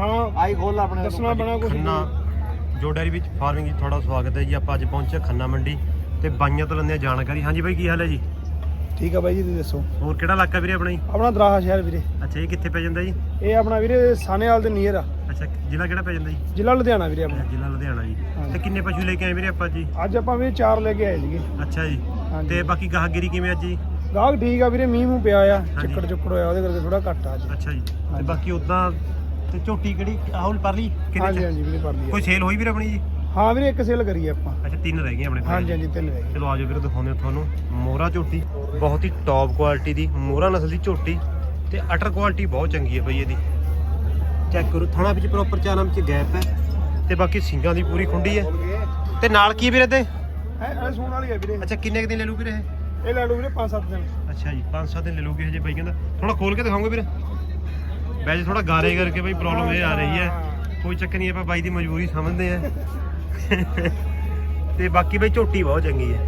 ਹਾਂ। ਆਈ ਖੋਲ ਆਪਣੇ ਦੱਸਣਾ ਬਣਾ ਕੁਝ ਖੰਨਾ ਜੋ। ਡੈਰੀ ਵਿੱਚ ਫਾਰਮਿੰਗ ਵਿੱਚ ਤੁਹਾਡਾ ਸਵਾਗਤ ਹੈ ਜੀ। ਆਪਾਂ ਅੱਜ ਪਹੁੰਚੇ ਖੰਨਾ ਮੰਡੀ ਤੇ ਬਾਈਆਂ ਤੋਂ ਲੈਂਦੇ ਜਾਣਕਾਰੀ। ਹਾਂਜੀ ਬਾਈ ਕੀ ਹਾਲ ਹੈ ਜੀ? ਠੀਕ ਆ ਬਾਈ ਜੀ ਤੁਸੀਂ ਦੱਸੋ? ਹੋਰ ਕਿਹੜਾ ਇਲਾਕਾ ਵੀਰੇ ਆਪਣਾ ਜੀ? ਆਪਣਾ ਦਰਾਹਾ ਸ਼ਹਿਰ ਵੀਰੇ। ਅੱਛਾ ਇਹ ਕਿੱਥੇ ਪੈ ਜਾਂਦਾ ਜੀ? ਇਹ ਆਪਣਾ ਵੀਰੇ ਸਾਨੇਵਾਲ ਦੇ ਨੀਅਰ ਆ। ਅੱਛਾ ਜ਼ਿਲ੍ਹਾ ਕਿਹੜਾ ਪੈ ਜਾਂਦਾ ਜੀ? ਜ਼ਿਲ੍ਹਾ ਲੁਧਿਆਣਾ ਵੀਰੇ ਆਪਣਾ। ਜ਼ਿਲ੍ਹਾ ਲੁਧਿਆਣਾ ਜੀ। ਤੇ ਕਿੰਨੇ ਪਸ਼ੂ ਲੈ ਕੇ ਆਏ ਵੀਰੇ ਆਪਾਂ ਜੀ? ਅੱਜ ਆਪਾਂ ਵੀਰੇ ਚਾਰ ਲੈ ਕੇ ਆਏ ਸੀਗੇ। ਅੱਛਾ ਜੀ। ਤੇ ਬਾਕੀ ਗਾਹਗਿਰੀ ਕਿਵੇਂ ਅੱਜ ਜੀ? ਗਾਹਕ ਠੀਕ ਆ ਵੀਰੇ ਮੀਂਹ ਮੂੰਹ ਪਿਆ ਆ। ਚਿੱਕੜ ਚੁੱਕੜ ਹੋਇਆ ਉਹਦੇ ਕਰਕੇ ਥੋੜਾ ਘੱਟ ਆ ਅੱਜ। ਅੱਛਾ ਜੀ। ਤੇ। ਬਾਕੀ ਉਦਾਂ ਤੇ ਝੋਟੀ ਕਿਹੜੀ? ਆਹੁਲ ਪਰ ਲਈ ਕਿੰਨੇ ਹਾਂਜੀ ਚ? ਹਾਂਜੀ ਵੀਰੇ ਕਰ ਲਈ ਕੋਈ ਸੇਲ ਹੋਈ ਵੀਰੇ ਆਪਣੀ ਜੀ? ਹਾਂ ਵੀਰੇ ਇੱਕ ਸੇਲ ਕਰੀ ਆਪਾਂ। ਅੱਛਾ ਤਿੰਨ ਰਹਿ ਗਏ ਆਪਣੇ ਕੋਲ ਹਾਂਜੀ ਤਿੰਨ ਰਹਿ ਗਏ ਚਲੋ ਆਜੋ ਵੀਰੇ ਦਿਖਾਉਂਦੇ ਹਾਂ ਤੁਹਾਨੂੰ। ਮੋਹਰਾ ਝੋਟੀ ਬਹੁਤ ਹੀ ਟੌਪ ਕੁਆਲਿਟੀ ਦੀ ਮੋਹਰਾ ਨਸਲ ਦੀ ਝੋਟੀ ਤੇ ਅਟਰ ਕੁਆਲਿਟੀ ਬਹੁਤ ਚੰਗੀ ਹੈ ਬਈ ਇਹਦੀ। ਚੈੱਕ ਕਰੋ ਥਣਾ ਵਿੱਚ ਪ੍ਰੋਪਰ ਚਾਰਾਂ ਵਿੱਚ ਗੈਪ ਹੈ ਤੇ ਬਾਕੀ ਸਿੰਗਾਂ ਦੀ ਪੂਰੀ ਖੁੰਡੀ ਹੈ। ਤੇ ਨਾਲ ਕੀ ਹੈ ਵੀਰੇ ਤੇ ਐ ਐ ਸੂਣ ਵਾਲੀ ਆ ਵੀਰੇ। ਅੱਛਾ ਕਿੰਨੇ ਕੁ ਦਿਨ ਲੈ ਲੂ ਵੀਰੇ ਇਹ? ਇਹ ਲੈ ਲਓ ਵੀਰੇ 5-7 ਦਿਨ। ਅੱਛਾ ਜੀ 5-7 ਦਿਨ ਲੈ ਲੂਗੇ ਹਜੇ ਬਾਈ ਕਹਿੰਦਾ। ਥੋੜਾ ਖੋਲ ਕੇ ਦਿਖਾਉਂਗੇ ਵੀਰੇ? ਵੈਸੇ ਥੋੜਾ ਗਾਰੇ ਕਰਕੇ ਬਈ ਪ੍ਰੋਬਲਮ ਇਹ ਆ ਰਹੀ ਹੈ। ਕੋਈ ਚੱਕਰ ਨਹੀਂ ਆਪਾਂ ਬਾਈ ਦੀ ਮਜਬੂਰੀ ਸਮਝਦੇ ਆ ਤੇ ਬਾਕੀ ਬਈ ਝੋਟੀ ਬਹੁਤ ਚੰਗੀ ਹੈ।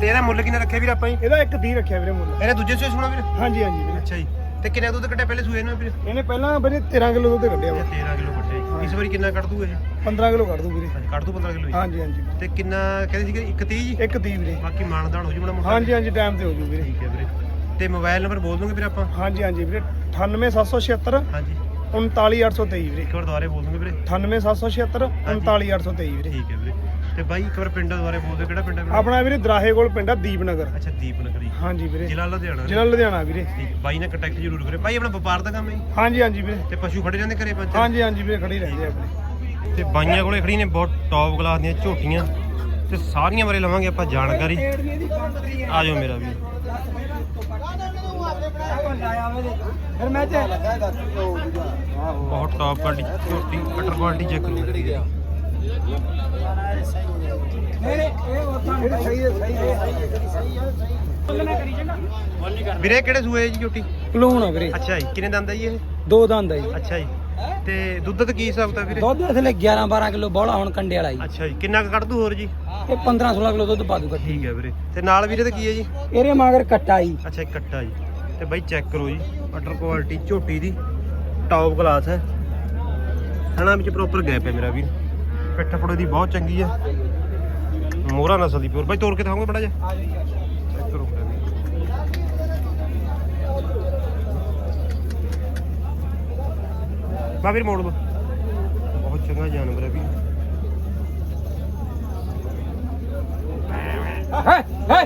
ਤੇ ਇਹਦਾ ਮੁੱਲ ਕਿੰਨਾ ਰੱਖਿਆ ਵੀਰ ਆਪਾਂ ਜੀ? ਇਹਦਾ ਇੱਕ ਦੀ ਰੱਖਿਆ ਵੀਰੇ ਮੁੱਲ। ਇਹਨੇ ਦੂਜੇ ਸੂਏ ਸੁਣਾ ਵੀਰ? ਹਾਂਜੀ ਹਾਂਜੀ ਵੀਰੇ। ਅੱਛਾ ਜੀ। ਤੇ ਕਿੰਨਾ ਦੁੱਧ ਕੱਢਿਆ ਪਹਿਲੇ ਸੂਏ ਨੂੰ ਵੀਰ? ਇਹਨੇ ਪਹਿਲਾਂ ਵੀਰੇ 13 ਕਿਲੋ ਦੁੱਧ ਕੱਢਿਆ ਵਾ। 13 ਕਿਲੋ ਕੱਢੇ ਇਸ ਵਾਰੀ ਕਿੰਨਾ ਕੱਢ ਦੂ ਇਹ? 15 ਕਿਲੋ ਕੱਢ ਦੂੰ ਵੀਰੇ। ਕੱਢ ਦੂ 15 ਕਿਲੋ ਜੀ। ਹਾਂਜੀ ਹਾਂਜੀ। ਤੇ ਕਿੰਨਾ ਕਹਿੰਦੇ ਸੀਗੇ? 130 ਜੀ? ਇੱਕ ਦੀ ਵੀਰੇ। ਬਾਕੀ ਮਾਨਦਾਨ ਹੋ ਜੂ ਬਣਾ ਮੋਟਾ ਹਾਂਜੀ ਹਾਂਜੀ ਟਾਈਮ ਤੇ ਹੋ ਜੂ ਵੀਰੇ। ਠੀਕ ਹੈ ਵੀਰੇ। ਤੇ ਮੋਬਾਈਲ ਨੰਬਰ ਬੋਲ ਦੋਗੇ ਵੀਰ ਆਪਾਂ? ਹਾਂਜੀ ਹਾਂਜੀ ਵੀਰੇ। 98776 ਹਾਂਜੀ। 39823 ਵੀਰੇ। ਇੱਕ ਵਾਰ ਦੁਬਾਰੇ ਬੋਲ ਦੋਗੇ ਵੀਰੇ। 98776 39823 ਵੀਰੇ। ਠੀਕ ਹੈ ਵੀਰੇ। ਤੇ ਬਾਈ ਇੱਕ ਵਾਰ ਪਿੰਡ ਦੁਬਾਰੇ ਬੋਲ ਦਿਓ ਕਿਹੜਾ ਪਿੰਡ ਹੈ ਵੀਰੇ? ਆਪਣਾ ਵੀਰੇ ਦਰਾਹੇ ਕੋਲ ਪਿੰਡ ਆ ਦੀਪਨਗਰ। ਅੱਛਾ ਦੀਪਨਗਰੀ ਹਾਂਜੀ ਵੀਰੇ। ਜ਼ਿਲ੍ਹਾ ਲੁਧਿਆਣਾ ਜ਼ਿਲ੍ਹਾ ਲੁਧਿਆਣਾ ਵੀਰੇ। ਠੀਕ। ਬਾਈ ਨਾਲ ਕੰਟੈਕਟ ਜ਼ਰੂਰ ਕਰੇ ਬਾਈ ਆਪਣਾ ਵਪਾਰ ਦਾ ਕੰਮ ਹੈ ਜੀ? ਹਾਂਜੀ ਹਾਂਜੀ ਵੀਰੇ। ਤੇ ਪਸ਼ੂ ਖੜੇ ਜਾਂਦੇ ਘਰੇ ਪੰਜ ਹਾਂਜੀ ਹਾਂਜੀ ਵੀਰੇ ਖੜੀ ਰਹਿੰਦੇ ਆ ਆਪਣੇ। ਤੇ ਬਾਈਆਂ ਕੋਲੇ ਖੜੀ ਨੇ ਬਹੁਤ ਟੌਪ ਕਲਾਸ ਦੀਆਂ ਝੋਟੀਆਂ। ਤੇ ਸਾਰੀਆਂ ਬਾਰੇ ਲਵਾਂਗੇ ਆਪਾਂ ਜਾਣਕਾਰੀ। ਆ ਜਾਓ ਮੇਰਾ ਵੀ ਫਿਰ ਮੈਂ ਤੇ ਬਹੁਤ ਟੌਪ ਕੁਆਲਿਟੀ ਝੋਟੀ ਕਟਰ ਕੁਆਲਿਟੀ ਚੈੱਕ ਕਰੋ। ਸਹੀ ਹੈ ਸਹੀ ਹੈ। ਵੀਰੇ ਕਿਹੜੇ ਸੂਏ ਜੀ ਝੋਟੀ? ਪਲੂਣ ਆ ਵੀਰੇ। ਅੱਛਾ ਜੀ ਕਿੰਨੇ ਦੰਦ ਆ ਜੀ ਇਹ? ਦੋ ਦੰਦ ਆ ਜੀ। ਅੱਛਾ ਜੀ। ਤੇ ਦੁੱਧ ਤੇ ਕੀ ਹਿਸਾਬ ਤਾਂ ਵੀਰੇ? ਦੁੱਧ ਇਸਲੇ 11 12 ਕਿਲੋ ਬੋਲਾ ਹੁਣ ਕੰਡੇ ਵਾਲਾ ਜੀ। ਅੱਛਾ ਜੀ ਕਿੰਨਾ ਕੁ ਕੱਢ ਦੂ ਹੋਰ ਜੀ? ਇਹ 15 16 ਕਿਲੋ ਦੁੱਧ ਪਾ ਦੂਗਾ। ਠੀਕ ਹੈ ਵੀਰੇ। ਤੇ ਨਾਲ ਵੀਰੇ ਤੇ ਕੀ ਹੈ ਜੀ? ਇਹਦੇ ਮਗਰ ਕੱਟਾ ਜੀ। ਅੱਛਾ ਇੱਕ ਕੱਟਾ ਜੀ। ਤੇ ਬਾਈ ਚੈੱਕ ਕਰੋ ਜੀ ਅਟਰ ਕੁਆਲਿਟੀ ਝੋਟੀ ਦੀ ਟੌਪ ਕਲਾਸ ਹੈ। ਥਣਾ ਵਿੱਚ ਪ੍ਰੋਪਰ ਗੈਪ ਹੈ ਮੇਰਾ ਵੀਰ। ਪਿੱਠ ਫੜੋ ਦੀ ਬਹੁਤ ਚੰਗੀ ਹੈ। ਮੋਹਰਾ ਨਸਲ ਦੀ ਪਿਓਰ ਬਾਈ ਤੋੜ ਕੇ ਦਿਖਾਉਂਗੇ ਬੜਾ ਜਿਹਾ। ਚੈੱਕ ਕਰੋ। ਬਾ ਵੀਰ ਮੋੜ ਦੋ ਬਹੁਤ ਚੰਗਾ ਜਾਨਵਰ ਹੈ ਵੀਰ। ਹੈ ਹੈ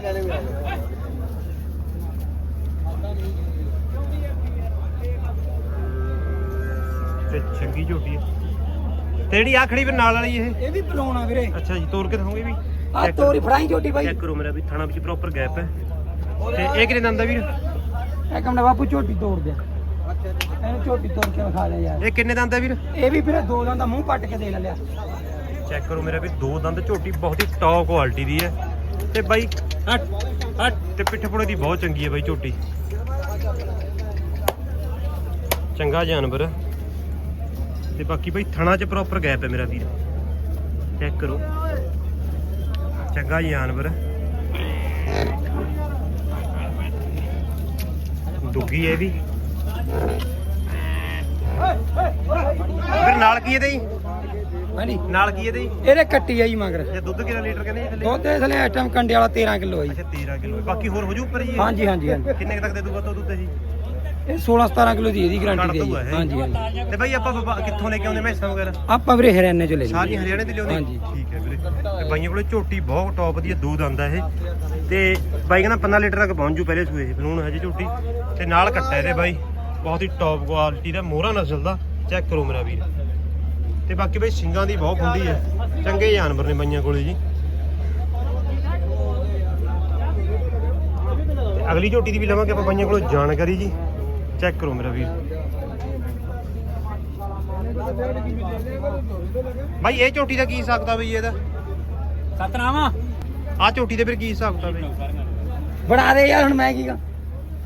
ਤੇ ਚੰਗੀ ਝੋਟੀ ਹੈ। ਤੇ ਜਿਹੜੀ ਆ ਖੜੀ ਵੀਰ ਨਾਲ ਵਾਲੀ ਇਹ? ਇਹ ਵੀ ਆ ਵੀਰੇ। ਅੱਛਾ ਜੀ ਤੋੜ ਕੇ ਦਿਖਾਉਂਗੇ ਵੀ? ਆ ਤੋਰੀ ਫੜਾਈ ਝੋਟੀ ਬਾਈ। ਚੈੱਕ ਕਰੋ ਮੇਰਾ ਵੀ ਥਾਣਾ ਵਿੱਚ ਪ੍ਰੋਪਰ ਗੈਪ ਹੈ। ਤੇ ਇਹ ਕਿੰਨੇ ਦੰਦ ਆ ਵੀਰ? ਇਹ ਕਮਣਾ ਬਾਪੂ ਝੋਟੀ ਤੋੜ ਦੇ। ਇਹਨੂੰ ਝੋਟੀ ਤੋੜ ਕੇ ਵਿਖਾ ਦੇ ਯਾਰ। ਇਹ ਕਿੰਨੇ ਦੰਦ ਵੀਰ? ਇਹ ਵੀ ਵੀਰੇ ਦੋ ਦੰਦ ਦਾ ਮੂੰਹ ਪੱਟ ਕੇ ਦੇ ਲਿਆ। ਚੈੱਕ ਕਰੋ ਮੇਰਾ ਵੀ ਦੋ ਦੰਦ ਝੋਟੀ ਬਹੁਤ ਹੀ ਟੌਪ ਕੁਆਲਿਟੀ ਦੀ ਹੈ। ਤੇ ਬਾਈ, ਹਟ ਹਟ, ਤੇ ਪਿੱਠ ਦੀ ਬਹੁਤ ਚੰਗੀ ਹੈ ਬਾਈ ਝੋਟੀ। ਚੰਗਾ ਜਾਨਵਰ। ਤੇ ਬਾਕੀ ਬਾਈ ਥਣਾ 'ਚ ਪ੍ਰੋਪਰ ਗੈਪ ਹੈ ਮੇਰਾ ਵੀਰ। ਚੈੱਕ ਕਰੋ। ਚੰਗਾ ਜਾਨਵਰ। ਹੈ। ਦੁੱਗੀ ਹੈ ਵੀ। ਫਿਰ ਨਾਲ ਕੀ ਇਹਦੇ ਹਾਂਜੀ। ਨਾਲ ਕੀ ਇਹਦੇ? ਜੀ ਇਹਦੇ ਕੱਟੀ ਆਈ ਮਗਰ। ਇਹ ਦੁੱਧ ਕਿੰਨਾ ਲੀਟਰ ਕਹਿੰਦੇ ਜੀ ਥੱਲੇ? ਦੁੱਧ ਇਸ ਲਈ ਆਈਟਮ ਕੰਡੇ ਵਾਲਾ 13 ਕਿਲੋ ਆ ਜੀ। ਅੱਛਾ 13 ਕਿਲੋ ਬਾਕੀ ਹੋਰ ਹੋ ਜੂ ਉੱਪਰ ਜੀ ਇਹ? ਹਾਂਜੀ ਹਾਂਜੀ ਹਾਂਜੀ। ਕਿੰਨੇ ਕੁ ਤੱਕ ਦੇ ਦੂਗਾ ਤੋ ਦੁੱਧ ਜੀ ਇਹ 16 17 ਕਿਲੋ ਦੀ ਇਹਦੀ ਕੱਢ ਗਾਰੰਟੀ ਦੇ ਦਊਗਾ ਜੀ। ਇਹ। ਹਾਂਜੀ। ਹਾਂਜੀ ਤੇ ਬਾਈ ਆਪਾਂ ਵਪਾ- ਕਿੱਥੋਂ ਲੈ ਕੇ ਆਉਂਦੇ ਮੈਸਾਂ ਵਗੈਰਾ? ਆਪਾਂ ਵੀਰੇ ਹਰਿਆਣੇ ਚ ਲੈ ਲਈ ਸਾਰੀਆਂ ਹਰਿਆਣੇ ਦੀ ਲਿਆਉਂਦੇ? ਹਾਂਜੀ। ਠੀਕ ਹੈ ਵੀਰੇ। ਤੇ ਬਾਈਆਂ ਕੋਲੇ ਝੋਟੀ ਬਹੁਤ ਟੌਪ ਦੀ ਹੈ ਦੋ ਦੰਦ ਆ ਇਹ। ਤੇ ਬਾਈ ਕਹਿੰਦਾ 15 ਲੀਟਰ ਤੱਕ ਪਹੁੰਚ ਜੂ ਪਹਿਲੇ ਸੂਏ ਇਹ ਬਲੂਨ ਹਜੇ ਝੋਟੀ। ਤੇ ਨਾਲ ਕੱਟਾ ਇਹਦੇ ਬਾਈ। ਬਹੁਤ ਹੀ ਟੌਪ ਕੁਆਲਿਟੀ ਦਾ ਮੋਹਰਾ ਨਸਲ ਦਾ। ਚੈੱਕ ਕਰੋ ਮੇਰਾ ਵੀਰ। ਤੇ ਬਾਕੀ ਬਾਈ ਸਿੰਘਾਂ ਦੀ ਬਹੁਤ ਖੁੰਡੀ ਹੈ। ਚੰਗੇ ਜਾਨਵਰ ਨੇ ਬਾਈਆਂ ਕੋਲੇ ਜੀ। ਅਗਲੀ ਝੋਟੀ ਦੀ ਵੀ ਲਵਾਂਗੇ ਆਪਾਂ ਬਾਈਆਂ ਕੋਲੋਂ ਜਾਣਕਾਰੀ ਜੀ। ਚੈੱਕ ਕਰੋ ਮੇਰਾ ਵੀਰ। ਬਾਈ ਇਹ ਝੋਟੀ ਦਾ ਕੀ ਹਿਸਾਬ ਕਿਤਾਬ ਬਈ ਇਹਦਾ? ਸਤਨਾਵਾ ਆ ਝੋਟੀ ਦੇ ਫਿਰ ਕੀ ਹਿਸਾਬ ਕਿਤਾਬ ਬਈ ਬਣਾ ਦੇ ਯਾਰ ਹੁਣ ਮੈਂ ਕੀ ਕਰਾਂ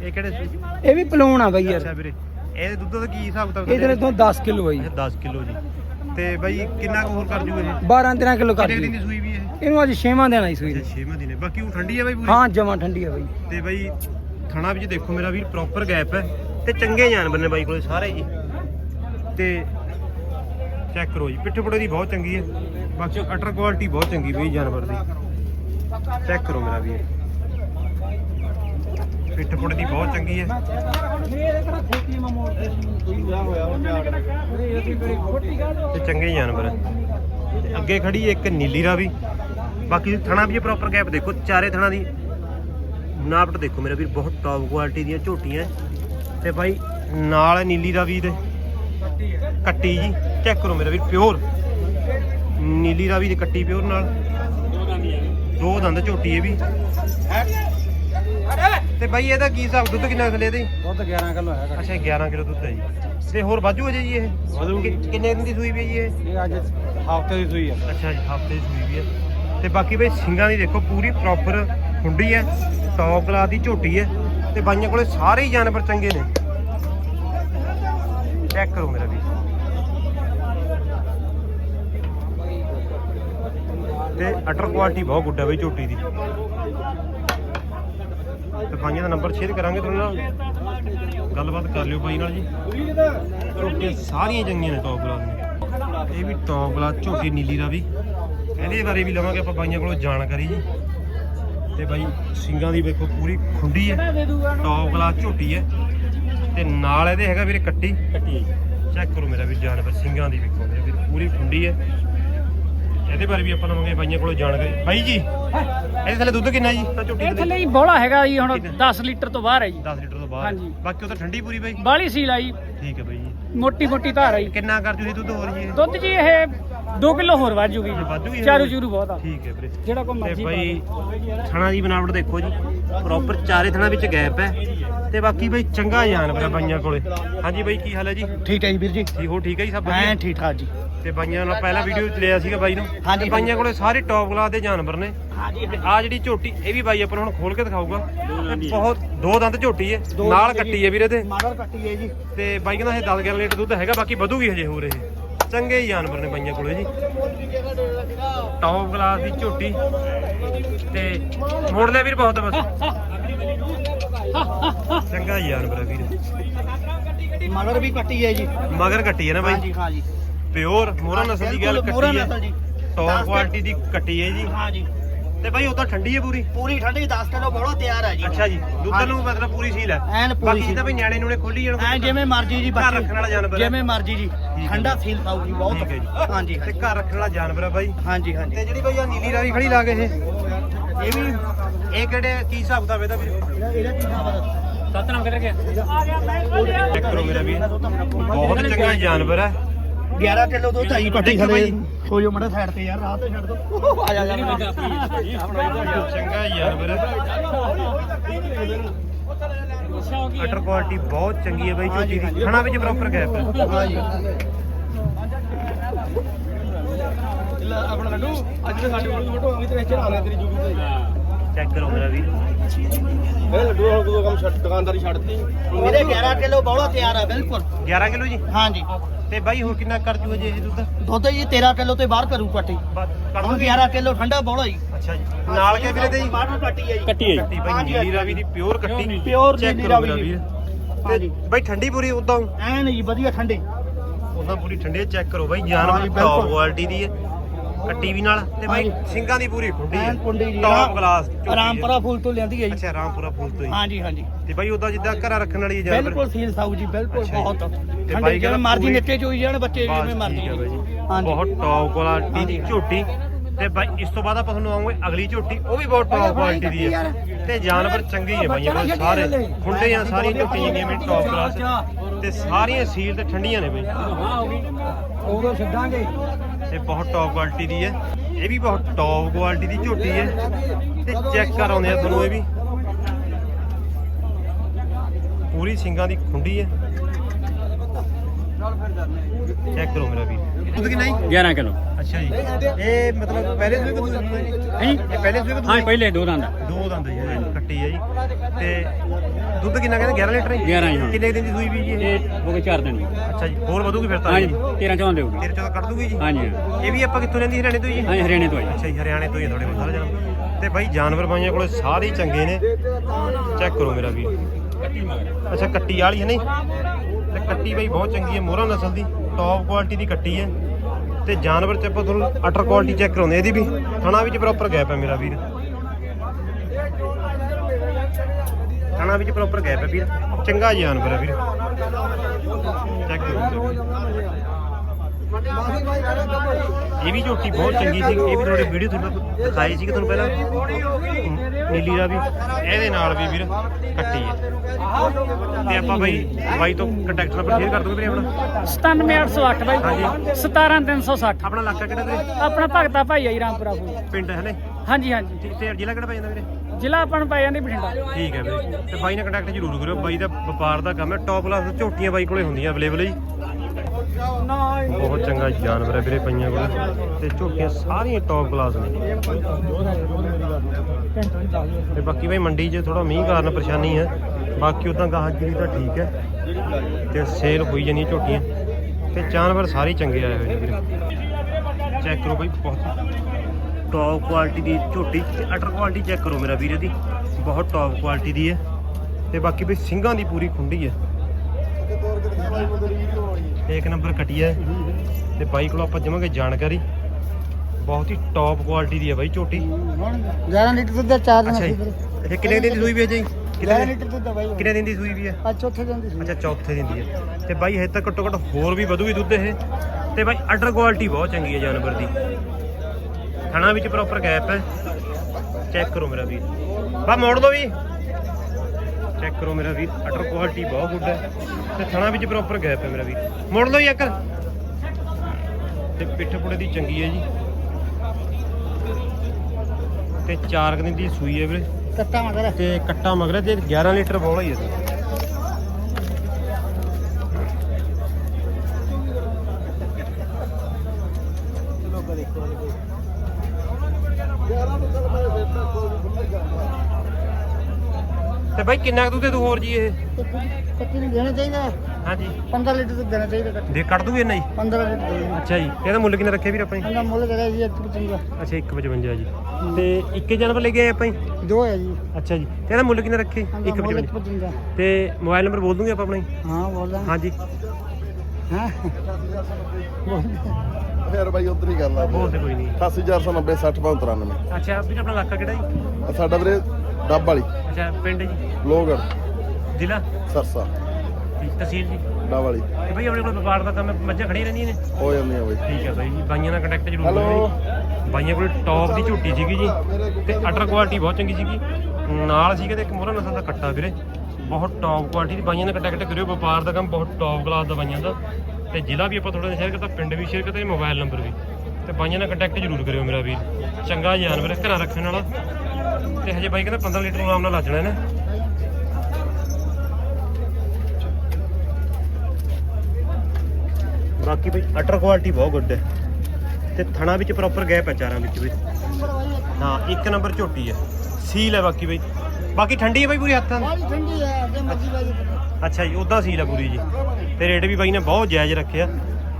ਇਹ ਕਿਹੜੇ ਸੀ? ਇਹ ਵੀ ਪਲੂਣ ਆ ਬਾਈ ਅੱਛਾ ਯਾਰ ਵੀਰੇ ਇਹਦੇ ਦੁੱਧ ਦਾ ਕੀ ਹਿਸਾਬ ਕਿਤਾਬ ਇਹਦੇ ਤੋਂ 10 ਕਿਲੋ ਆ ਜੀ। ਅੱਛਾ 10 ਕਿਲੋ ਜੀ। ਤੇ ਬਾਈ ਕਿੰਨਾ ਕੁ ਹੋਰ ਕਰ ਜੂ? ਇਹ 12 13 ਕਿਲੋ ਕਰ ਕਿੰਨੇ ਦਿਨ ਜੀ ਦੀ ਸੂਈ ਵੀ ਇਹ? ਇਹਨੂੰ ਅੱਜ ਛੇਵਾਂ ਦੇਣਾ ਹੀ ਸੂਈ ਅੱਛਾ 6 ਮਹੀਨੇ ਬਾਕੀ ਉਹ ਠੰਡੀ ਹੈ ਬਾਈ ਪੂਰੀ? ਹਾਂ ਜਮਾ ਠੰਡੀ ਆ ਬਾਈ। ਤੇ ਬਾਈ ਥਣਾ ਵਿੱਚ ਦੇਖੋ ਮੇਰਾ ਵੀਰ ਪ੍ਰੋਪਰ ਗੈਪ ਹੈ ਤੇ ਚੰਗੇ ਜਾਨਵਰ ਨੇ ਬਾਈ ਕੋਲੇ ਸਾਰੇ ਜੀ। ਤੇ ਚੈੱਕ ਕਰੋ ਜੀ ਪਿੱਠ ਪੁੜੇ ਦੀ ਬਹੁਤ ਚੰਗੀ ਹੈ। ਬਾਕੀ ਅਟਰ ਕੁਆਲਿਟੀ ਬਹੁਤ ਚੰਗੀ ਬਈ ਜਾਨਵਰ ਦੀ। ਚੈੱਕ ਕਰੋ ਮੇਰਾ ਵੀਰ। ਪਿੱਠ ਪੁੜੇ ਦੀ ਬਹੁਤ ਚੰਗੀ ਹੈ। ਤੇ ਚੰਗੇ ਜਾਨਵਰ ਤੇ ਅੱਗੇ ਖੜੀ ਇੱਕ ਨੀਲੀ ਰਾਵੀ। ਬਾਕੀ ਥਣਾ ਵੀ ਪ੍ਰੋਪਰ ਗੈਪ ਦੇਖੋ, ਚਾਰੇ ਥਣਾ ਦੀ ਨਾਪਟ ਦੇਖੋ ਮੇਰਾ ਵੀਰ, ਬਹੁਤ ਟੌਪ ਕੁਆਲਿਟੀ ਦੀਆਂ ਝੋਟੀਆਂ ਹੈ। ਤੇ ਬਾਈ ਨਾਲ ਨੀਲੀ ਰਾਵੀ ਦੇ। ਕੱਟੀ ਜੀ ਚੈੱਕ ਕਰੋ ਮੇਰਾ ਵੀਰ ਪਿਓਰ ਨੀਲੀ ਰਾਵੀ ਦੀ ਕੱਟੀ ਪਿਓਰ ਨਾਲ। ਦੋ ਦੰਦ ਝੋਟੀ ਇਹ ਵੀ। ਤੇ ਬਾਈ ਇਹਦਾ ਕੀ ਹਿਸਾਬ ਦੁੱਧ ਕਿੰਨਾ ਥਲੇ ਇਹਦੇ? ਦੁੱਧ 11 ਕਿਲੋ ਹੈ ਅੱਛਾ 11 ਕਿਲੋ ਦੁੱਧ ਹੈ ਜੀ। ਤੇ ਹੋਰ ਵਾਧੂ ਹੈ ਜੀ ਇਹ? ਵਧੂਗੀ। ਕਿੰਨੇ ਦਿਨ ਦੀ ਸੂਈ ਵੀ ਹੈ ਜੀ ਇਹ? ਇਹ ਅੱਜ ਹਫ਼ਤੇ ਦੀ ਸੂਈ ਹੈ। ਅੱਛਾ ਜੀ ਹਫ਼ਤੇ ਦੀ ਸੂਈ ਵੀ ਹੈ। ਤੇ ਬਾਕੀ ਬਈ ਸਿੰਗਾਂ ਦੀ ਦੇਖੋ ਪੂਰੀ ਪ੍ਰੋਪਰ ਹੁੰਡੀ ਹੈ। ਟੌਪ ਕਲਾਸ ਦੀ ਝੋਟੀ ਹੈ। ਤੇ ਬਾਈਆਂ ਕੋਲੇ ਸਾਰੇ ਹੀ ਜਾਨਵਰ ਚੰਗੇ ਨੇ। ਚੈੱਕ ਕਰੋ ਮੇਰਾ ਵੀ ਤੇ ਅਟਰ ਕੁਆਲਿਟੀ ਬਹੁਤ ਗੁੱਡ ਹੈ ਬਈ ਝੋਟੀ ਦੀ। ਤੇ ਬਾਈਆਂ ਦਾ ਨੰਬਰ ਸ਼ੇਅਰ ਕਰਾਂਗੇ ਤੁਹਾਡੇ ਨਾਲ। ਗੱਲਬਾਤ ਕਰ ਲਿਓ ਬਾਈ ਨਾਲ ਜੀ। ਝੋਟੀਆਂ ਸਾਰੀਆਂ ਚੰਗੀਆਂ ਨੇ ਟੌਪ ਕਲਾਸ ਦੀਆਂ। ਇਹ ਵੀ ਟੌਪ ਕਲਾਸ ਝੋਟੀ ਨੀਲੀ ਦਾ ਵੀ। ਇਹਦੇ ਬਾਰੇ ਵੀ ਲਵਾਂਗੇ ਆਪਾਂ ਬਾਈਆਂ ਕੋਲੋਂ ਜਾਣਕਾਰੀ ਜੀ। ਤੇ ਬਾਈ ਸਿੰਗਾਂ ਦੀ ਵੇਖੋ ਪੂਰੀ ਖੁੰਡੀ ਹੈ। ਟੌਪ ਕਲਾਸ ਝੋਟੀ ਹੈ। ਤੇ ਨਾਲ ਇਹਦੇ ਹੈਗਾ ਵੀਰੇ ਕੱਟੀ। ਕੱਟੀ ਚੈੱਕ ਕਰੋ ਮੇਰਾ ਵੀ ਜਾਨਵਰ ਸਿੰਗਾਂ ਦੀ ਵੇਖੋ। ਵੀਰ ਪੂਰੀ ਖੁੰਡੀ ਹੈ। ਇਹਦੇ ਬਾਰੇ ਵੀ ਆਪਾਂ ਲਵਾਂਗੇ ਬਾਈਆਂ ਕੋਲੋਂ ਜਾਣਕਾਰੀ ਬਾਈ ਜੀ ਇਹਦੇ ਥੱਲੇ ਦੁੱਧ ਕਿੰਨਾ ਜੀ? ਤਾਂ ਝੋਟੀ ਇਹ ਦੇ ਥੱਲੇ ਹੀ ਬੋਲਾ ਹੈਗਾ ਜੀ ਹੁਣ ਠੀਕ ਹੈ। 10 ਲੀਟਰ ਤੋਂ ਬਾਹਰ ਹੈ ਜੀ। 10 ਲੀਟਰ ਤੋਂ ਬਾਅਦ ਹਾਂਜੀ। ਬਾਕੀ ਉਹ ਤਾਂ ਠੰਡੀ ਪੂਰੀ ਬਾਈ। ਬਾਲੀ ਸੀਲ ਆਈ ਠੀਕ ਹੈ ਬਾਈ ਜੀ। ਮੋਟੀ ਮੋਟੀ ਧਾਰ ਆਈ ਕਿੰਨਾ ਕਰ ਜੂ ਇਹ ਦੁੱਧ ਹੋਰ ਜੀ ਇਹ? ਦੁੱਧ ਜੀ ਇਹ 2 ਕਿਲੋ ਹੋਰ ਵੱਧ ਜੂਗੀ ਵਾਧੂ ਹੀ ਹੈ ਚਾਰੂ? ਚੂਰੂ ਬਹੁਤ ਆ। ਠੀਕ ਹੈ ਵੀਰੇ। ਜਿਹੜਾ ਕੋ ਤੇ ਮਰਜ਼ੀ ਪਾ ਬਾਈ ਲਓ। ਥਣਾ ਦੀ ਬਣਾਵਟ ਦੇਖੋ ਜੀ। ਪ੍ਰੋਪਰ ਚਾਰੇ ਥਣਾ ਵਿੱਚ ਗੈਪ ਹੈ। ਤੇ ਬਾਕੀ ਬਾਈ ਚੰਗਾ ਜਾਨਵਰ ਹੈ ਬਾਈਆਂ ਕੋਲੇ। ਹਾਂਜੀ ਬਾਈ ਕੀ ਹਾਲ ਹੈ ਜੀ? ਠੀਕ ਹੈ ਜੀ ਵੀਰ ਜੀ। ਜੀ ਹੋ ਠੀਕ ਹੈ ਜੀ ਸਭ ਐਂ ਵਧੀਆ ਠੀਕ ਠਾਕ ਜੀ। ਤੇ ਬਾਈਆਂ ਨਾਲ ਪਹਿਲਾਂ ਵੀਡੀਓ ਚ ਲਿਆ ਸੀਗਾ ਬਾਈ ਨੂੰ। ਹਾਂਜੀ, ਤੇ ਬਾਈਆਂ ਕੋਲੇ ਸਾਰੇ ਟੌਪ ਕਲਾਸ ਦੇ ਜਾਨਵਰ ਨੇ। ਹਾਂਜੀ। ਤੇ ਆ ਜਿਹੜੀ ਝੋਟੀ ਇਹ ਵੀ ਬਾਈ ਆਪਾਂ ਨੂੰ ਹੁਣ ਖੋਲ ਕੇ ਦਿਖਾਊਗਾ। ਤੇ ਬਹੁਤ ਦੋ ਦੰਦ ਝੋਟੀ ਹੈ। ਦੋ ਨਾਲ ਦੰਦ ਕੱਟੀ ਹੈ ਵੀਰੇ ਤੇ। ਮਾਡਲ ਕੱਟੀ ਹੈ ਜੀ। ਤੇ ਬਾਈ ਕਹਿੰਦਾ ਇਹ 10 11 ਲੀਟਰ ਦੁੱਧ ਹੈਗਾ ਬਾਕੀ ਵਧੂਗੀ ਹਜੇ ਹੋਰ ਇਹ। ਚੰਗੇ ਹੀ ਜਾਨਵਰ ਨੇ ਬਾਈਆਂ ਕੋਲੇ ਜੀ। ਟੌਪ ਕਲਾਸ ਦੀ ਝੋਟੀ। ਤੇ ਮੋੜ ਲੈ ਵੀਰ ਬਹੁਤ ਬਸ। ਚੰਗਾ ਹੀ ਜਾਨਵਰ ਹੈ ਵੀਰ। ਮਾਡਲ ਵੀ ਕੱਟੀ ਹੈ ਜੀ। ਮਗਰ ਕੱਟੀ ਹੈ ਨਾ ਬਾਈ? ਹਾਂਜੀ ਹਾਂ ਜੀ ਪਿਓਰ ਮੋਹਰਾ ਨਸਲ ਦੀ ਗੱਲ ਮੋਹਰਾ ਕੱਟੀ ਨਸਲ ਹੈ ਜੀ ਟੌਪ ਕੁਆਲਿਟੀ ਦੀ ਕੱਟੀ ਹੈ ਜੀ। ਹਾਂ ਜੀ। ਤੇ ਉਹ ਤਾਂ ਠੰਡੀ ਹੈ ਪੂਰੀ? ਪੂਰੀ ਠੰਡੀ 10 ਕਿਲੋ ਬੋਲਾ ਤਿਆਰ ਹੈ ਜੀ। ਅੱਛਾ ਜੀ। ਦੁੱਧ। ਨੂੰ ਮਤਲਬ ਪੂਰੀ ਸੀਲ ਹੈ। ਐਨ ਪੂਰੀ ਬਾਕੀ ਸੀਲ। ਜਿੱਦਾਂ ਵੀ ਨਿਆਣੇ ਨੂਣੇ ਖੋਲੀ ਜਾਣ ਐ ਜਿਵੇਂ ਮਰਜ਼ੀ ਜੀ ਘਰ ਬੱਚੇ ਰੱਖਣ ਵਾਲਾ ਜਾਨਵਰ ਹੈ। ਜਿਵੇਂ ਮਰਜ਼ੀ ਜੀ। ਹੈ ਠੰਡਾ ਸੀਲ ਖਾਊ ਜੀ ਬਹੁਤ ਠੀਕ ਹੈ ਜੀ। ਹਾਂਜੀ ਤੇ ਘਰ ਰੱਖਣ ਵਾਲਾ ਜਾਨਵਰ ਹੈ ਬਾਈ ਹਾਂਜੀ ਹਾਂਜੀ ਤੇ ਜਿਹੜੀ ਬਾਈ ਆ ਨੀਲੀ ਰਾਵੀ ਖੜੀ ਲਾ ਕੇ ਇਹ? ਇਹ ਵੀ ਇਹ ਕਿਹੜੇ ਕੀ ਹਿਸਾਬ ਦਾ ਇਹਦਾ ਵੀਰ? ਇਹਦਾ ਕੀ ਨਾਮ ਹੈ? ਸਤਨਾਮ ਕਿੱਧਰ ਗਿਆ? ਚੈੱਕ ਕਰੋ ਮੇਰਾ ਵੀਰ। ਬਹੁਤ ਚੰਗਾ ਜਾਨਵਰ ਹੈ। 11 ਕਿਲੋ ਦੁੱਧ ਆਈ। ਪੱਟੀ ਬਾਈ। ਹੋ ਜੋ ਮੜਾ ਸਾਈਡ ਤੇ ਯਾਰ ਰਾਹ ਤੇ ਛੱਡ ਦੋ। ਆ ਜਾ ਜਾ। ਚੰਗਾ ਜਾਨਵਰ ਹੈ ਅਟਰ ਕੁਆਲਿਟੀ ਬਹੁਤ ਚੰਗੀ ਹੈ ਬਾਈ ਝੋਟੀ ਦੀ ਖਾਣਾ ਵਿੱਚ ਪ੍ਰੋਪਰ ਗੈਪ ਹੈ। ਹਾਂ ਜੀ ਆਪਣਾ ਲੱਡੂ। ਅੱਜ ਸਾਡੇ ਕੋਲ ਫੋਟੋ ਆਉਂਦੀ ਤੇ ਚੜਾ ਲੈ ਤੇਰੀ ਜੂਗੀ ਤੇ ਚੈੱਕ ਕਰੋ ਮੇਰਾ ਵੀਰ। ਇਹ ਲੱਡੂ ਹੁਣ ਕੰਮ ਛੱਡ ਦੁਕਾਨਦਾਰੀ ਛੱਡਤੀ। ਮੇਰੇ 11 ਕਿਲੋ ਬੌਲਾ ਤਿਆਰ ਆ ਬਿਲਕੁਲ। 11 ਕਿਲੋ ਜੀ? ਹਾਂ ਜੀ ਤੇ ਬਾਈ ਹੋਰ ਕਿੰਨਾ ਕਰ ਜੂ ਜੇ ਇਹ ਦੁੱਧ? ਦੁੱਧ ਜੀ 13 ਕਿਲੋ ਤੇ ਬਾਹਰ ਕਰੂ ਕਰ ਹੁਣ ਦੂਗੀ 11 ਕਿਲੋ ਠੰਡਾ ਬੌਲਾ ਜੀ। ਅੱਛਾ ਜੀ। ਨਾਲ ਕੇ ਵੀਰੇ ਤੇ ਜੀ? ਬਾਹਰ ਕੱਟੀ ਹੈ ਜੀ। ਕੱਟੀ ਕੱਟੀ ਬਾਈ ਨੀਲੀ ਰਾਵੀ ਦੀ ਪਿਓਰ ਕੱਟੀ ਪਿਓਰ ਨੀਲੀ। ਰਾਵੀ ਦੀ। ਵੀਰ। ਹਾਂ ਜੀ ਬਾਈ ਠੰਡੀ ਪੂਰੀ ਉਦਾਂ? ਐਨ ਜੀ ਵਧੀਆ ਠੰਡੇ। ਉਦਾਂ ਪੂਰੀ ਠੰਡੀ ਚੈੱਕ ਕਰੋ ਬਾਈ ਹਾਂ ਜਾਨਵਰ ਜੀ, ਟੌਪ। ਕੁਆਲਿਟੀ ਦੀ ਹੈ। ਕੱਟੀ ਵੀ ਨਾਲ ਤੇ ਬਾਈ ਸਿੰਘਾਂ ਦੀ ਪੂਰੀ ਖੁੰਡੀ ਐਨ ਕੁੰਡੀ ਜੀ ਟੌਪ ਕਲਾਸ। ਰਾਮਪੁਰਾ ਫੂਲ ਤੋਂ ਲੈਂਦੀ ਹੈ ਜੀ। ਅੱਛਾ ਰਾਮਪੁਰਾ ਫੂਲ ਤੋਂ ਹੀ। ਹਾਂ ਜੀ ਹਾਂ ਜੀ ਤੇ ਬਾਈ ਉਦਾਂ ਜਿੱਦਾਂ ਘਰਾਂ ਰੱਖਣ ਵਾਲੀ ਜਾਨਵਰ? ਬਿਲਕੁਲ ਸੀਲ ਸਾਊ ਜੀ ਬਿਲਕੁਲ ਅੱਛਾ ਜੀ। ਬਹੁਤ। ਤੇ ਠੰਡੇ ਬਾਈ ਕਹਿੰਦਾ ਮਰਜ਼ੀ ਪੂਰੀ- ਨਿੱਕੇ ਚੋਈ ਜਾਣ ਬੱਚੇ ਬਸ ਜਿਵੇਂ ਮਰਜ਼ੀ ਠੀਕ ਹੈ ਬਾਈ ਜੀ। ਹਾਂਜੀ। ਬਹੁਤ ਟੌਪ ਕੁਆਲਿਟੀ ਹਾਂਜੀ। ਦੀ ਝੋਟੀ। ਤੇ ਬਾਈ ਇਸ ਤੋਂ ਬਾਅਦ ਆਪਾਂ ਤੁਹਾਨੂੰ ਆਉਂਗੇ ਅਗਲੀ ਝੋਟੀ। ਉਹ ਵੀ ਬਹੁਤ ਟੌਪ ਕੁਆਲਿਟੀ ਦੀ ਹੈ। ਤੇ ਜਾਨਵਰ ਚੰਗੇ ਹੀ ਹੈ ਬਾਈਆਂ ਕੋਲ ਸਾਰੇ ਖੁੰਡੇ ਆ ਸਾਰੀਆਂ ਝੋਟੀਆਂ ਵੀ ਟੌਪ ਕਲਾਸ ਤੇ ਸਾਰੀਆਂ ਸੀਲ ਤੇ ਠੰਡੀਆਂ ਨੇ ਬਾਈ। ਉਦੋਂ ਛੱਡਾਂਗੇ ਇਹ ਬਹੁਤ ਟੌਪ ਕੁਆਲਿਟੀ ਦੀ ਹੈ। ਇਹ ਵੀ ਬਹੁਤ ਟੌਪ ਕੁਆਲਿਟੀ ਦੀ ਝੋਟੀ ਹੈ। ਤੇ ਚੈੱਕ ਕਰਾਉਂਦੇ ਆ ਤੁਹਾਨੂੰ ਇਹ ਵੀ। ਪੂਰੀ ਸਿੰਗਾਂ ਦੀ ਖੁੰਡੀ ਹੈ। ਚੈੱਕ ਕਰੋ ਮੇਰਾ ਵੀ ਦੁੱਧ ਕਿੰਨਾ ਜੀ? 11 ਕਿਲੋ। ਅੱਛਾ ਜੀ। ਇਹ ਮਤਲਬ ਪਹਿਲੇ ਸੂਏ ਕਦੋਂ ਸੂਏ ਜੀ ਹੈਂ? ਇਹ ਪਹਿਲੇ ਸੂਏ ਕਦੋਂ ਹਾਂ ਪਹਿਲੇ ਦੋ ਦੰਦ ਦੋ ਦੰਦ ਜੀ ਇਹ ਕੱਟੀ ਹੈ ਜੀ। ਤੇ ਦੁੱਧ ਕਿੰਨਾ ਕਹਿੰਦੇ? 11 ਲੀਟਰ ਜੀ? 11 ਜੀ, ਹਾਂ। ਕਿੰਨੇ ਕੁ ਦਿਨ ਦੀ ਸੂਈ ਵੀ ਜੀ ਇਹ? ਇਹ ਹੋ ਗਏ 4 ਦਿਨ। ਜੀ ਅੱਛਾ ਜੀ ਹੋਰ ਵਧੂਗੀ ਫਿਰ ਤਾਂ? ਹਾਂਜੀ ਜੀ 13 14 ਦੇਊਗੀ। ਤੇਰੇ ਚੋਂ ਕੱਢ ਦੂਗੀ ਜੀ? ਹਾਂਜੀ ਇਹ ਵੀ ਆਪਾਂ ਕਿੱਥੋਂ ਲੈਂਦੀ ਹਰਿਆਣੇ ਤੋਂ ਹੀ ਜੀ ਹਾਂਜੀ ਹਰਿਆਣੇ ਤੋਂ ਆਈ ਅੱਛਾ ਜੀ ਹਰਿਆਣੇ ਤੋਂ ਹੀ ਥੋੜੇ ਮਸਾਲਾ ਜਾਨ ਤੇ ਬਾਈ ਜਾਨਵਰ ਬਾਈਆਂ ਕੋਲੇ ਸਾਰੇ ਹੀ ਚੰਗੇ ਨੇ। ਚੈੱਕ ਕਰੋ ਮੇਰਾ ਵੀ ਅੱਛਾ ਕੱਟੀ ਵਾਲੀ ਹੈ ਨਹੀਂ? ਤੇ ਕੱਟੀ ਬਾਈ ਬਹੁਤ ਚੰਗੀ ਹੈ ਮੋਹਰਾ ਨਸਲ ਦੀ। ਟੌਪ ਕੁਆਲਿਟੀ ਦੀ ਕੱਟੀ ਹੈ ਤੇ ਜਾਨਵਰ ਚ ਆਪਾਂ ਤੁਹਾਨੂੰ ਅਟਰ ਕੁਆਲਿਟੀ ਚੈੱਕ ਕਰਾਉਂਦੇ ਇਹਦੀ ਵੀ ਥਣਾ ਵਿੱਚ ਪ੍ਰੋਪਰ ਗੈਪ ਹੈ ਮੇਰਾ ਵੀਰ। ਥਣਾ ਵਿੱਚ ਪ੍ਰੋਪਰ ਗੈਪ ਹੈ ਵੀਰ। ਚੰਗਾ ਜਾਨਵਰ ਹੈ ਵੀਰ। ਚੈੱਕ ਕਰੋ। ਇਹ ਵੀ ਝੋਟੀ ਬਹੁਤ ਚੰਗੀ ਸੀ। ਇਹ ਵੀ ਤੁਹਾਡੇ ਵੀਡੀਓ ਤੁਹਾਨੂੰ ਦਿਖਾਈ ਸੀ ਕਿ ਤੁਹਾਨੂੰ ਪਹਿਲਾਂ। ਨੀਲੀ ਦਾ ਵੀ। ਇਹਦੇ ਨਾਲ ਵੀ ਵੀਰ ਕੱਟੀ ਹੈ। ਤੇ ਆਪਾਂ ਬਾਈ ਬਾਈ ਤੋਂ ਕੰਟੈਕਟ ਨੰਬਰ ਸ਼ੇਅਰ ਕਰ ਦੋਗੇ ਵੀਰੇ ਆਪਣਾ? 97808 ਬਾਈ। ਹਾਂਜੀ। 17360 ਆਪਣਾ ਇਲਾਕਾ ਕਿਹੜਾ ਵੀਰੇ? ਆਪਣਾ ਭਗਤਾ ਭਾਈ ਆਈ ਰਾਮਪੁਰਾ ਕੋਲ। ਪਿੰਡ ਹੈ ਨੇ ਹਾਂਜੀ ਹਾਂਜੀ। ਤੇ ਤੇ ਜ਼ਿਲ੍ਹਾ ਕਿਹੜਾ ਪੈ ਜਾਂਦਾ ਵੀਰੇ? ਜ਼ਿਲ੍ਹਾ ਆਪਾਂ ਨੂੰ ਪੈ ਜਾਂਦੀ ਬਠਿੰਡਾ। ਠੀਕ ਹੈ ਵੀਰੇ। ਤੇ ਬਾਈ ਨਾਲ ਕੰਟੈਕਟ ਜ਼ਰੂਰ ਕਰਿਓ। ਬਾਈ ਦਾ ਵਪਾਰ ਦਾ ਕੰਮ ਹੈ। ਟੌਪ ਕਲਾਸ ਝੋਟੀਆਂ ਬਾਈ ਕੋਲੇ ਹੁੰਦੀਆਂ ਅਵੇਲੇਬਲ ਜੀ। ਬਹੁਤ ਚੰਗਾ ਜਾਨਵਰ ਹੈ ਵੀਰੇ ਪਈਆਂ ਕੋਲ। ਤੇ ਝੋਟੀਆਂ ਸਾਰੀਆਂ ਟੌਪ ਕਲਾਸ ਨੇ। ਤੇ ਬਾਕੀ ਭਾਈ ਮੰਡੀ 'ਚ ਥੋੜਾ ਮੀਂਹ ਕਾਰਨ ਪਰੇਸ਼ਾਨੀ ਹੈ। ਬਾਕੀ ਉਦਾਂ ਗਾਹਕੀ ਤਾਂ ਠੀਕ ਹੈ। ਤੇ ਸੇਲ ਹੋਈ ਜਾਂਦੀਆਂ ਝੋਟੀਆਂ। ਤੇ ਜਾਨਵਰ ਸਾਰੇ ਚੰਗੇ ਆਏ ਹੋਏ ਨੇ ਵੀਰੇ। ਚੈੱਕ ਕਰੋ ਭਾਈ ਬਹੁਤ ਟੌਪ ਕੁਆਲਿਟੀ ਦੀ ਝੋਟੀ ਤੇ ਅਟਰ ਕੁਆਲਿਟੀ ਚੈੱਕ ਕਰੋ ਮੇਰਾ ਵੀਰ ਦੀ। ਬਹੁਤ ਟੌਪ ਕੁਆਲਿਟੀ ਦੀ ਹੈ। ਤੇ ਬਾਕੀ ਵੀ ਸਿੰਘਾਂ ਦੀ ਪੂਰੀ ਖੁੰਡੀ ਹੈ। ਇੱਕ ਨੰਬਰ ਕਟਿਆ ਤੇ ਬਾਈ ਕੋਲ ਆਪਾਂ ਜਮਾਂਗੇ ਜਾਣਕਾਰੀ। ਬਹੁਤ ਹੀ ਟੌਪ ਕੁਆਲਿਟੀ ਦੀ ਹੈ ਬਾਈ ਝੋਟੀ। 11 ਲੀਟਰ ਦੁੱਧ ਦਾ ਚਾਰ ਦਿਨ ਅੱਛਾ ਜੀ। ਇਹ ਕਿੰਨੇ ਦਿਨ ਦੀ ਸੂਈ ਵੀ ਹੈ ਜੀ? 11 ਕਿੰਨੇ ਲੀਟਰ ਦੁੱਧ ਦਾ ਬਾਈ। ਕਿੰਨੇ ਦਿਨ ਦੀ ਸੂਈ ਵੀ ਹੈ? ਅੱਜ ਚੌਥੇ ਦਿਨ ਦੀ ਸੀ ਅੱਛਾ ਚੌਥੇ ਦਿਨ ਦੀ ਹੈ। ਤੇ ਬਾਈ ਇਹ ਤਾਂ ਘੱਟੋ ਘੱਟ ਹੋਰ ਵੀ ਵਧੂਗੀ ਦੁੱਧ ਇਹ। ਤੇ ਬਾਈ ਅਡਰ ਕੁਆਲਿਟੀ ਬਹੁਤ ਚੰਗੀ ਹੈ ਜਾਨਵਰ ਦੀ। ਥਣਾ ਵਿੱਚ ਪ੍ਰੋਪਰ ਗੈਪ ਹੈ। ਚੈੱਕ ਕਰੋ ਮੇਰਾ ਵੀਰ। ਬਾ ਮੋੜ ਦੋ ਵੀ। ਚੈੱਕ ਕਰੋ ਮੇਰਾ ਵੀਰ। ਅਡਰ ਕੁਆਲਿਟੀ ਬਹੁਤ ਗੁੱਡ ਹੈ। ਤੇ ਥਣਾ ਵਿੱਚ ਪ੍ਰੋਪਰ ਗੈਪ ਹੈ ਮੇਰਾ ਵੀਰ। ਮੋੜ ਲਓ ਜੀ ਇੱਕ ਤੇ ਪਿੱਠ ਪੁੜੇ ਦੀ ਚੰਗੀ ਹੈ ਜੀ। ਤੇ 4 ਦਿਨ ਦੀ ਸੂਈ ਹੈ ਵੀਰੇ। ਕੱਟਾ ਮਗਰ। ਤੇ ਕੱਟਾ ਮਗਰ ਤੇ 11 ਲੀਟਰ ਬੋਲਾ ਹੀ ਹੈ ਤੇ ਬਾਈ ਕਿੰਨਾ ਕੁ ਦੁੱਧ ਤੂੰ ਹੋਰ ਜੀ ਇਹ? ਕੱਟੀ ਨੂੰ ਦੇਣਾ ਚਾਹੀਦਾ ਹਾਂਜੀ। 15 ਲੀਟਰ ਦੁੱਧ ਦੇਣਾ ਚਾਹੀਦਾ ਕੱਟੀ। ਦੇ ਕੱਢ ਦੂਗੇ ਇੰਨਾ ਜੀ 15 ਲੀਟਰ ਦੇ ਦੇਣਾ। ਅੱਛਾ ਜੀ। ਤੇ ਇਹਦਾ ਮੁੱਲ ਕਿੰਨਾ ਰੱਖਿਆ ਵੀਰ ਆਪਾਂ ਜੀ? ਇਹਦਾ ਮੁੱਲ ਕਰਿਆ ਜੀ 155 ਅੱਛਾ 155 ਜੀ। ਤੇ ਇੱਕੇ ਜਾਨਵਰ ਲੈ ਕੇ ਆਏ ਆਪਾਂ ਜੀ? ਦੋ ਹੈ ਜੀ। ਅੱਛਾ ਜੀ। ਤੇ ਇਹਦਾ ਮੁੱਲ ਕਿੰਨਾ ਰੱਖੇ? ਇਹਦਾ ਮੁੱਲ 155 155 ਤੇ ਮੋਬਾਈਲ ਨੰਬਰ ਬੋਲ ਦੂੰਗੇ ਆਪਾਂ ਆਪਣਾ? ਜੀ ਹਾਂ ਬੋਲਦਾ ਹਾਂਜੀ। ਹਾਂ? ਫਿਰ ਬਾਈ ਉਧਰ ਹੀ ਗੱਲ ਆ। ਬੋਲ ਤੇ ਕੋਈ ਨਹੀਂ। 88490 6095 ਅੱਛਾ ਵੀਰ ਆਪਣਾ ਇਲਾਕਾ ਕਿਹੜਾ ਜੀ? ਸਾਡਾ ਵੀਰੇ ਡੱਬ ਵਾਲੀ। ਅੱਛਾ ਪਿੰਡ ਜੀ? ਲੋਗੜ ਜ਼ਿਲ੍ਹਾ? ਸਰਸਾ। ਠੀਕ, ਤਹਿਸੀਲ ਜੀ? ਡੱਬ ਵਾਲੀ। ਤੇ ਭਾਈ ਆਪਣੇ ਕੋਲ ਵਪਾਰ ਦਾ ਕੰਮ ਹੈ, ਮੱਝਾਂ ਖੜੀਆਂ ਰਹਿੰਦੀਆਂ ਨੇ? ਹੋ ਜਾਂਦੀਆਂ ਬਾਈ। ਠੀਕ ਹੈ ਬਾਈ ਜੀ ਬਾਈਆਂ ਨਾਲ ਕੰਟੈਕਟ ਜ਼ਰੂਰ ਹੈਲੋ। ਕਰੋ ਬਾਈਆਂ ਕੋਲ ਟੌਪ ਦੀ ਝੋਟੀ ਸੀਗੀ ਜੀ ਤੇ ਅਟਰ ਕੁਆਲਿਟੀ ਬਹੁਤ ਚੰਗੀ ਸੀਗੀ। ਨਾਲ ਸੀਗਾ ਤੇ ਇੱਕ ਮੋਹਰਾ ਨਸਲ ਦਾ ਕੱਟਾ ਵੀਰੇ। ਬਹੁਤ ਟੌਪ ਕੁਆਲਿਟੀ ਦੀ ਬਾਈਆਂ ਨਾਲ ਕੰਟੈਕਟ ਕਰਿਓ ਵਪਾਰ ਦਾ ਕੰਮ ਬਹੁਤ ਟੌਪ ਕਲਾਸ ਦਾ ਬਾਈਆਂ ਦਾ। ਤੇ ਜ਼ਿਲ੍ਹਾ ਵੀ ਆਪਾਂ ਥੋੜਾ ਜਿਹਾ ਸ਼ੇਅਰ ਕਰਤਾ ਪਿੰਡ ਵੀ ਸ਼ੇਅਰ ਕਰਤਾ ਤੇ ਮੋਬਾਈਲ ਨੰਬਰ ਵੀ। ਤੇ ਬਾਈਆਂ ਨਾਲ ਕੰਟੈਕਟ ਜ਼ਰੂਰ ਕਰਿਓ ਮੇਰਾ ਵੀਰ। ਚੰਗਾ ਜਾਨਵਰ ਹੈ ਘਰਾਂ ਰੱਖਣ ਵਾਲਾ। ਤੇ ਹਜੇ ਬਾਈ ਕਹਿੰਦਾ 15 ਲੀਟਰ ਆਰਾਮ ਨਾਲ ਲੱਜ ਜਾਣਾ ਇਹਨੇ। ਬਾਕੀ ਬਈ ਅਟਰ ਕੁਆਲਿਟੀ ਬਹੁਤ ਗੁੱਡ ਹੈ। ਤੇ ਥਣਾ ਵਿੱਚ ਪ੍ਰੋਪਰ ਗੈਪ ਹੈ ਚਾਰਾਂ ਵਿੱਚ ਵੀ। ਹਾਂ ਇੱਕ ਨੰਬਰ ਝੋਟੀ ਹੈ। ਸੀਲ ਹੈ ਬਾਕੀ ਬਈ ਬਾਕੀ ਠੰਡੀ ਹੈ ਬਈ ਪੂਰੀ ਹੱਥਾਂ ਦੀ? ਬਾਈ ਠੰਡੀ ਹੈ ਅੱਗੇ ਮੱਜੀ ਬਾਈ। ਅੱਛਾ ਜੀ ਉਦਾਂ ਸੀਲ ਹੈ ਪੂਰੀ ਜੀ। ਤੇ ਰੇਟ ਵੀ ਬਾਈ ਨੇ ਬਹੁਤ ਜਾਇਜ਼ ਰੱਖਿਆ।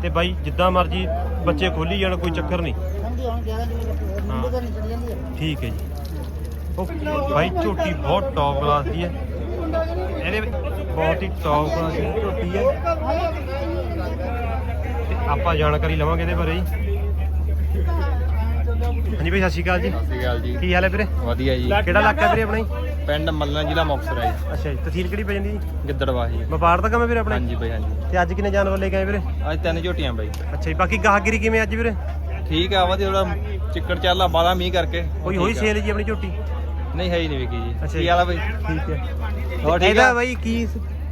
ਤੇ ਬਾਈ ਜਿੱਦਾਂ ਮਰਜ਼ੀ ਬੱਚੇ ਖੋਲੀ ਜਾਣ ਕੋਈ ਚੱਕਰ ਨਹੀਂ। ਠੰਡੀ ਹੁਣ 11 ਲੀਟਰ ਮੁੰਡੇ ਦਾ ਨਹੀਂ ਚੱਲ ਜਾਂਦੀ ਹੈ। ਠੀਕ ਹੈ ਜੀ। ਬਾਈ ਝੋਟੀ ਬਹੁਤ ਟੌਪ ਕਲਾਸ ਦੀ ਹੈ। ਇਹਦੇ ਬਹੁਤ ਹੀ ਟੌਪ ਕਲਾਸ ਦੀ ਝੋਟੀ ਹੈ। ਤੇ ਆਪਾਂ ਜਾਣਕਾਰੀ ਲਵਾਂਗੇ ਇਹਦੇ ਬਾਰੇ ਜੀ। ਹਾਂਜੀ ਭਾਈ ਸਤਿ ਸ਼੍ਰੀ ਅਕਾਲ ਜੀ। ਸਤਿ ਸ਼੍ਰੀ ਅਕਾਲ ਜੀ। ਕੀ ਹਾਲ ਹੈ ਵੀਰੇ? ਵਧੀਆ ਜੀ। ਕਿਹੜਾ ਇਲਾਕਾ ਵੀਰੇ ਆਪਣਾ ਜੀ? ਪਿੰਡ ਮੱਲਣਾ ਜ਼ਿਲ੍ਹਾ ਮੁਕਤਸਰ ਹੈ ਜੀ। ਅੱਛਾ ਜੀ ਤਹਿਸੀਲ ਕਿਹੜੀ ਪੈ ਜਾਂਦੀ ਜੀ? ਗਿੱਦੜਵਾਹੀ ਵਪਾਰ ਦਾ ਕੰਮ ਹੈ ਵੀਰੇ ਆਪਣਾ? ਹਾਂਜੀ ਬਾਈ ਹਾਂਜੀ। ਤੇ ਅੱਜ ਕਿੰਨੇ ਜਾਨਵਰ ਲੈ ਕੇ ਆਏ ਵੀਰੇ? ਅੱਜ ਤਿੰਨ ਝੋਟੀਆਂ ਬਾਈ। ਅੱਛਾ ਜੀ ਬਾਕੀ ਗਾਹਗਿਰੀ ਕਿਵੇਂ ਅੱਜ ਵੀਰੇ? ਠੀਕ ਆ ਵਧੀਆ ਥੋੜਾ ਚਿੱਕੜ ਚੱਲਾ ਬਾਲਾ ਮੀਂਹ ਕਰਕੇ। ਕੋਈ ਹੋਈ ਸੇਲ ਜੀ ਆਪਣੀ ਝੋਟੀ? ਨਹੀਂ ਹੈ ਹੀ ਨਹੀਂ ਵਿਕੀ ਜੀ। ਅੱਛਾ ਕੀ ਜੀ। ਵਾਲਾ ਬਾਈ? ਠੀਕ ਹੈ। ਹੋਰ ਠੀਕ ਇਹਦਾ ਆ? ਬਾਈ ਕੀ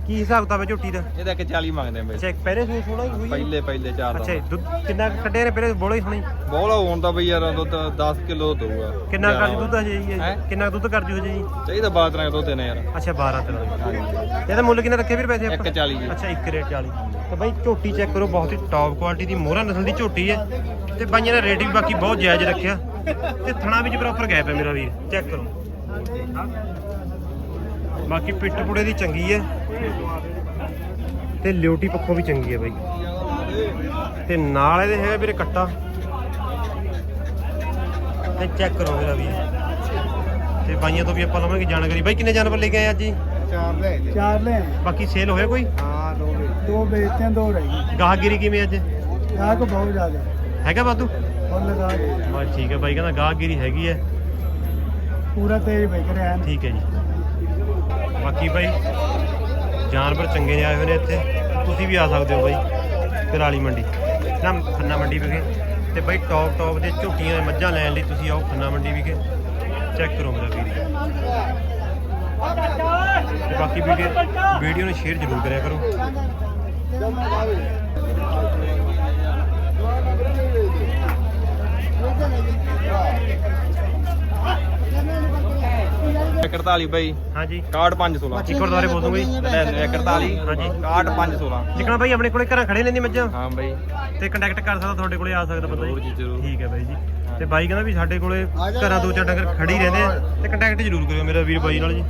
ਕੀ ਹਿਸਾਬ ਕਿਤਾਬ ਹੈ ਝੋਟੀ ਦਾ? ਇਹਦਾ ਕਿ 40 ਮੰਗਦੇ ਆ ਬਾਈ। ਅੱਛਾ ਇੱਕ ਪਹਿਲੇ ਸੂਈ ਸੋਣਾ ਹੀ ਹੋਈ ਹੈ? ਪਹਿਲੇ ਪਹਿਲੇ ਚਾਰ ਅੱਛਾ ਜੀ, ਦੁੱਧ ਕਿੰਨਾ ਕੁ ਕੱਢਿਆ ਨੇ? ਪਹਿਲੇ ਬੋਲੇ ਹੋਣੀ ਬੋਲਾ ਹੋਣ ਦਾ ਬਈ ਯਾਰ ਦੁੱਧ 10 ਕਿਲੋ ਦਊਗਾ। ਕਿੰਨਾ ਕਰ ਦੁੱਧ ਹਜੇ ਜੀ? ਇਹ? ਹੈਂ? ਕਿੰਨਾ ਕੁ ਦੁੱਧ ਕਰ ਜੂ ਜੀ? ਚਾਹੀਦਾ ਬਾਤ ਨਾਲ ਦੁੱਧ ਨੇ ਯਾਰ ਅੱਛਾ 12 ਤਰ੍ਹਾਂ ਦਾ ਹਾਂਜੀ ਇਹਦਾ ਮੁੱਲ ਕਿੰਨਾ ਰੱਖੇ ਵੀਰ ਪੈਸੇ ਆਪਾਂ? 140 ਜੀ। ਅੱਛਾ 1 ਰੇਟ 40 ਤੇ ਬਾਈ ਝੋਟੀ ਚੈੱਕ ਕਰੋ ਬਹੁਤ ਹੀ ਟੌਪ ਕੁਆਲਿਟੀ ਦੀ ਮੋਹਰਾ ਨਸਲ ਦੀ ਝੋਟੀ ਹੈ। ਤੇ ਬਾਈਆਂ ਦਾ ਰੇਟ ਵੀ ਬਾਕੀ ਬਹੁਤ ਜਾਇਜ਼ ਰੱਖਿਆ। ਤੇ ਥਣਾ ਵਿੱਚ ਪ੍ਰੋਪਰ ਗੈਪ ਹੈ ਮੇਰਾ ਵੀਰ। ਚੈੱਕ ਕਰੋ। ਬਾਕੀ ਪਿੱਠ ਪੁੜੇ ਦੀ ਚੰਗੀ ਹੈ ਤੇ ਲਿਓਟੀ ਪੱਖੋਂ ਵੀ ਚੰਗੀ ਹੈ ਬਾਈ। ਤੇ ਨਾਲ ਇਹਦੇ ਹੈਗਾ ਵੀਰੇ ਕੱਟਾ। ਤੇ ਚੈੱਕ ਕਰੋ ਮੇਰਾ ਵੀਰ। ਤੇ ਬਾਈਆਂ ਤੋਂ ਵੀ ਆਪਾਂ ਲਵਾਂਗੇ ਜਾਣਕਾਰੀ। ਬਾਈ ਕਿੰਨੇ ਜਾਨਵਰ ਲੈ ਕੇ ਆਏ ਅੱਜ ਜੀ? ਚਾਰ ਲੈ ਚਾਰ ਲੈ ਬਾਕੀ ਸੇਲ ਹੋਇਆ ਕੋਈ? ਹਾਂ ਦੋ ਦੋ ਵੇਚਤੇ ਦੋ ਰਹਿ ਗਏ ਗਾਹਗਿਰੀ ਕਿਵੇਂ ਅੱਜ? ਗਾਹਕ ਬਹੁਤ ਜ਼ਿਆਦਾ। ਹੈਗਾ ਵਾਧੂ? ਫੁੱਲ ਲਗਾ ਬਸ ਠੀਕ ਹੈ ਬਾਈ ਕਹਿੰਦਾ ਗਾਹਗਿਰੀ ਹੈਗੀ ਹੈ। ਪੂਰਾ ਤੇਜ਼ ਵਿਕ ਰਿਹਾ ਹੈ। ਠੀਕ ਹੈ ਜੀ। ਬਾਕੀ ਬਾਈ, ਜਾਨਵਰ ਚੰਗੇ ਨੇ ਆਏ ਹੋਏ ਨੇ ਇੱਥੇ। ਤੁਸੀਂ ਵੀ ਆ ਸਕਦੇ ਹੋ ਬਾਈ ਕਰਾਲੀ ਮੰਡੀ। ਨਾ, ਖੰਨਾ ਮੰਡੀ ਵਿਖੇ। ਤੇ ਬਾਈ ਟੌਪ ਟੌਪ ਦੇ ਝੋਟੀਆਂ ਦੇ ਮੱਝਾਂ ਲੈਣ ਲਈ ਤੁਸੀਂ ਆਓ ਖੰਨਾ ਮੰਡੀ ਵਿਖੇ। ਚੈੱਕ ਕਰੋ ਮੇਰਾ ਵੀਡੀਓ ਤੇ ਬਾਕੀ ਵੀਡੀਓ ਵੀਡੀਓ ਨੂੰ ਸ਼ੇਅਰ ਜ਼ਰੂਰ ਕਰਿਆ ਕਰੋ। ਇੱਕ 48 ਬਾਈ। ਹਾਂਜੀ। 61 516 ਇੱਕ ਵਾਰ ਦੁਬਾਰੇ ਬੋਲ ਦੂੰਗਾ ਜੀ 48 ਹਾਂਜੀ। 61 516 ਜਿਕਣਾ ਬਾਈ ਆਪਣੇ ਕੋਲੇ ਘਰਾਂ ਖੜੇ ਲੈਂਦੀ ਮੱਝਾਂ? ਹਾਂ ਬਾਈ। ਤੇ ਕੰਟੈਕਟ ਕਰ ਸਕਦਾ ਤੁਹਾਡੇ ਕੋਲੇ ਆ ਸਕਦਾ ਪਤਾ ਜ਼ਰੂਰ ਜੀ, ਜ਼ਰੂਰ। ਠੀਕ ਹੈ ਬਾਈ ਜੀ। ਤੇ ਬਾਈ ਕਹਿੰਦਾ ਵੀ ਸਾਡੇ ਕੋਲੇ ਘਰਾਂ ਦੋ ਚਾਰ ਡੰਗਰ ਖੜੀ ਰਹਿੰਦੇ ਆ। ਤੇ ਕੰਟੈਕਟ ਜ਼ਰੂਰ ਕਰਿਓ ਮੇਰਾ ਵੀਰ ਬਾਈ ਨਾਲ ਜੀ।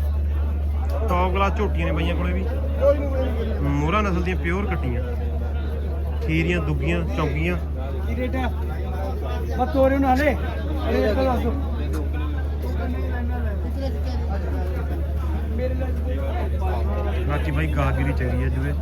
ਟੌਪ ਕਲਾਸ ਝੋਟੀਆਂ ਨੇ ਬਾਈਆਂ ਕੋਲੇ ਵੀ। ਮੋਹਰਾ ਨਸਲ ਦੀਆਂ ਪਿਓਰ ਕੱਟੀਆਂ। ਖੀਰੀਆਂ ਦੁੱਗੀਆਂ ਚੌਂਕੀਆਂ। ਕੀ ਰੇਟ ਹੈ ਬਸ ਤੋਰੇ ਨੂੰ ਹਾਲੇ। ਇਹ ਦੱਸੋ ਬਾਕੀ ਬਾਈ ਗਾਹਗਿਰੀ ਚਾਹੀਦੀ ਹੈ ਜਿਵੇਂ